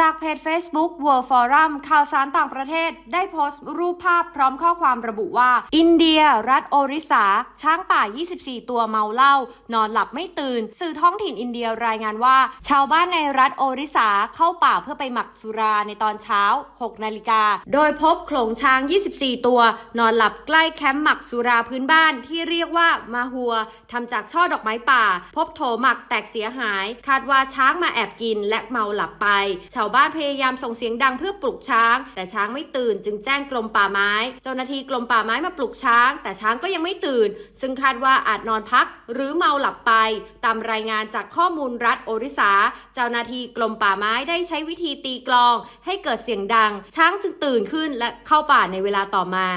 จากเพจ Facebook World Forum ข่าวสารต่างประเทศ ได้โพสต์รูปภาพพร้อมข้อความระบุว่า อินเดีย รัฐโอริสา ช้างป่า 24 ตัวเมาเหล้านอนหลับไม่ตื่น สื่อท้องถิ่นอินเดียรายงานว่า ชาวบ้านในรัฐโอริสาเข้าป่าเพื่อไปหมักสุราในตอนเช้า 6 นาฬิกา โดยพบโขลงช้าง 24 ตัว นอนหลับใกล้แคมป์หมักสุราพื้นบ้านที่เรียกว่ามาฮัวทำจากช่อดอกไม้ป่า พบโถหมักแตกเสียหาย คาดว่าช้างมาแอบกินและเมาหลับไปชาาวบ้านพยายามส่งเสียงดังเพื่อปลุกช้าง แต่ช้างไม่ตื่น จึงแจ้งกรมป่าไม้ เจ้าหน้าที่กรมป่าไม้มาปลุกช้าง แต่ช้างก็ยังไม่ตื่น ซึ่งคาดว่าอาจนอนพัก หรือเมาหลับไป ตามรายงานจากข้อมูลรัฐโอริสา เจ้าหน้าที่กรมป่าไม้ได้ใช้วิธีตีกลอง ให้เกิดเสียงดัง ช้างจึงตื่นขึ้นและเข้าป่าในเวลาต่อมา